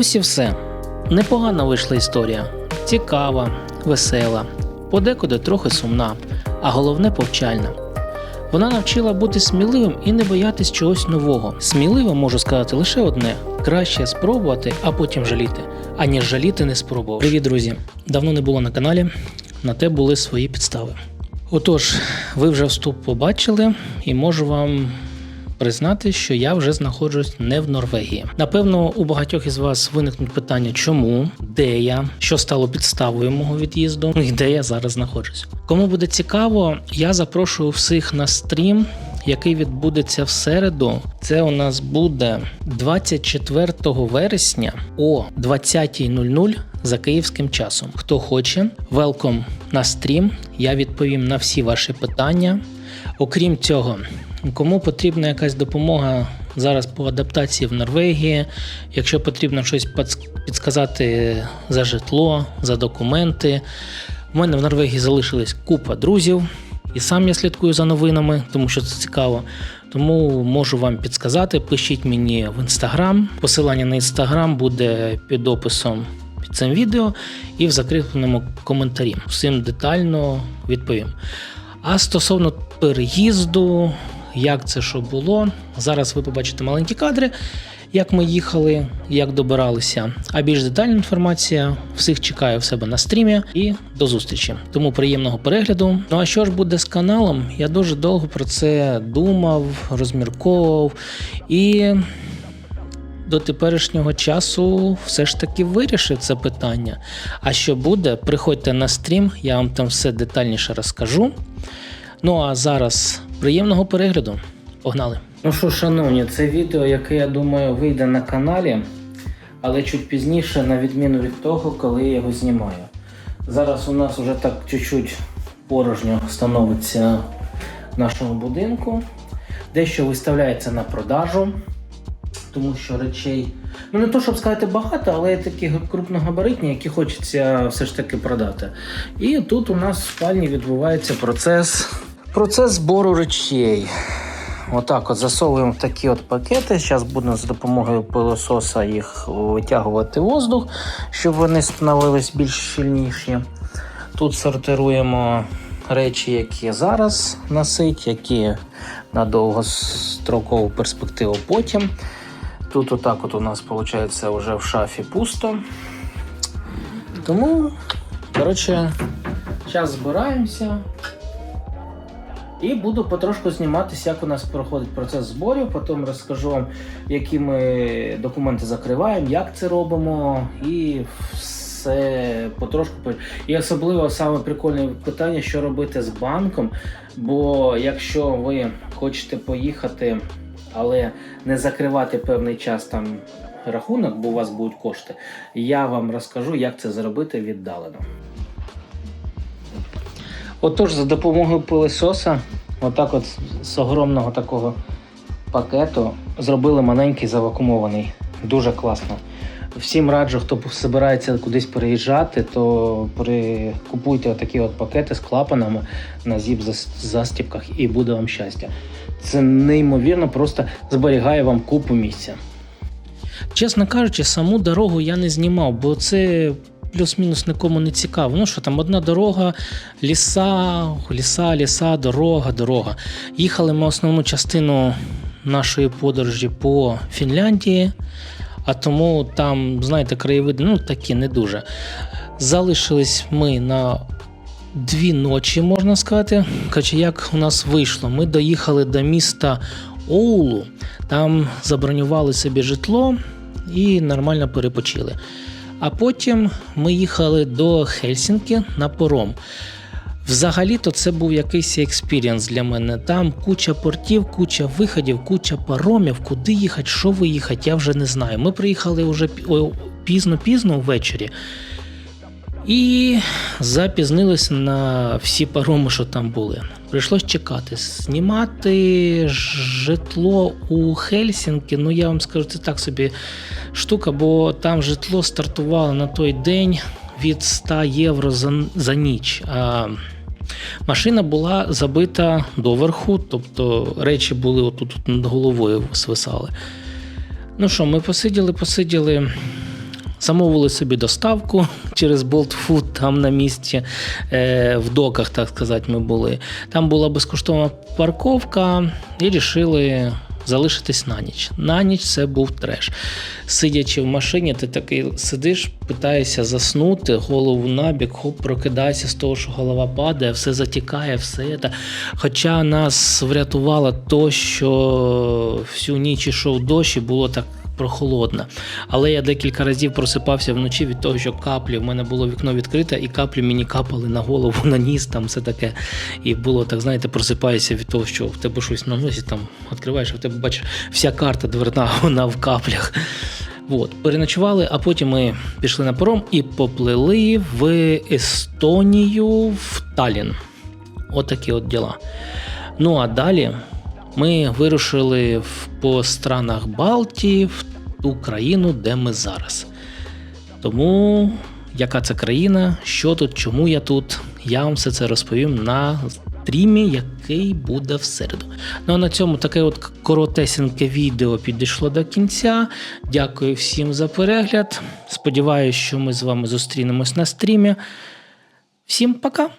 Ось і все. Непогана вийшла історія. Цікава, весела, подекуди трохи сумна, а головне повчальна. Вона навчила бути сміливим і не боятись чогось нового. Сміливо можу сказати лише одне: краще спробувати, а потім жаліти, аніж жаліти не спробував. Привіт, друзі! Давно не було на каналі, на те були свої підстави. Отож, ви вже вступ побачили, і можу вам признати, що я вже знаходжусь не в Норвегії. Напевно, у багатьох із вас виникнуть питання, чому, де я, що стало підставою мого від'їзду, і де я зараз знаходжусь. Кому буде цікаво, я запрошую всіх на стрім. Який відбудеться в середу, це у нас буде 24 вересня о 20.00 за київським часом. Хто хоче, велком на стрім. Я відповім на всі ваші питання. Окрім цього, кому потрібна якась допомога зараз по адаптації в Норвегії, якщо потрібно щось підсказати за житло, за документи. У мене в Норвегії залишилась купа друзів, і сам я слідкую за новинами, тому що це цікаво. Тому можу вам підсказати. Пишіть мені в інстаграм. Посилання на інстаграм буде під описом під цим відео і в закріпленому коментарі. Всім детально відповім. А стосовно переїзду, як це що було, зараз ви побачите маленькі кадри, як ми їхали, як добиралися. А більш детальна інформація всіх чекаю в себе на стрімі і до зустрічі. Тому приємного перегляду. Ну а що ж буде з каналом? Я дуже довго про це думав, розмірковував і до теперішнього часу все ж таки вирішив це питання. А що буде, приходьте на стрім, я вам там все детальніше розкажу. Ну а зараз приємного перегляду. Погнали! Ну що, шановні, це відео, яке я думаю вийде на каналі, але чуть пізніше, на відміну від того, коли я його знімаю. Зараз у нас вже так чуть-чуть порожньо становиться в нашому будинку. Дещо виставляється на продажу тому що речей, ну не то щоб сказати багато, але такі крупногабаритні, які хочеться все ж таки продати. І тут у нас в спальні відбувається процес, процес збору речей. Отак от засовуємо в такі от пакети. Зараз будемо за допомогою пилососа їх витягувати воздух, щоб вони становились більш щільніші. Тут сортируємо речі, які зараз носить, які на довгострокову перспективу потім. Тут отак от у нас виходить вже в шафі пусто. Тому, коротше, зараз збираємося. І буду потрошку зніматися, як у нас проходить процес зборів. Потім розкажу вам, які ми документи закриваємо, як це робимо, і все потрошку. І особливо саме прикольне питання, що робити з банком. Бо якщо ви хочете поїхати але не закривати певний час там рахунок, бо у вас будуть кошти. Я вам розкажу, як це зробити віддалено. Отож, за допомогою пилососа, отак от з огромного такого пакету, зробили маленький завакумований. Дуже класно. Всім раджу, хто збирається кудись переїжджати, то при... купуйте такі от пакети з клапанами на зіп застіпках і буде вам щастя. Це неймовірно, просто зберігає вам купу місця. Чесно кажучи, саму дорогу я не знімав, бо це плюс-мінус нікому не цікаво. Ну що там, одна дорога, ліса, ліса, ліса, дорога, дорога. Їхали ми основну частину нашої подорожі по Фінляндії, а тому там, знаєте, краєвиди ну такі не дуже. Залишились ми на дві ночі, можна сказати. Короче, як у нас вийшло, ми доїхали до міста Оулу, там забронювали собі житло і нормально перепочили. А потім ми їхали до Хельсінки на пором. Взагалі-то це був якийсь експірієнс для мене. Там куча портів, куча виходів, куча паромів. Куди їхати, що виїхати, я вже не знаю. Ми приїхали вже пізно-пізно ввечері. І запізнилися на всі пароми, що там були. Прийшлось чекати. Знімати житло у Хельсінкі, ну я вам скажу, це так собі штука, бо там житло стартувало на той день від 100 євро за, за ніч. А Машина була забита доверху, тобто речі були отут над головою свисали. Ну що, ми посиділи, посиділи замовили собі доставку через Food там на місці, е, в доках, так сказати, ми були. Там була безкоштовна парковка і вирішили залишитись на ніч. На ніч це був треш. Сидячи в машині, ти такий сидиш, питаєшся заснути, голову набік, хоп, прокидаєшся з того, що голова падає, все затікає, все це. Хоча нас врятувало то, що всю ніч ішов дощ і було так прохолодно. Але я декілька разів просипався вночі від того, що каплі. В мене було вікно відкрите, і каплі мені капали на голову, на ніс, там все таке. І було так, знаєте, просипаєшся від того, що в тебе щось на носі, там відкриваєш, а в тебе бачиш, вся карта дверна, вона в каплях. От, переночували, а потім ми пішли на паром і поплили в Естонію, в Талін. Отакі от діла. Ну а далі ми вирушили по странах Балтії в ту країну, де ми зараз. Тому яка це країна, що тут, чому я тут, я вам все це розповім на стрімі, який буде в середу. Ну а на цьому таке от коротесеньке відео підійшло до кінця. Дякую всім за перегляд. Сподіваюсь, що ми з вами зустрінемось на стрімі. Всім пока!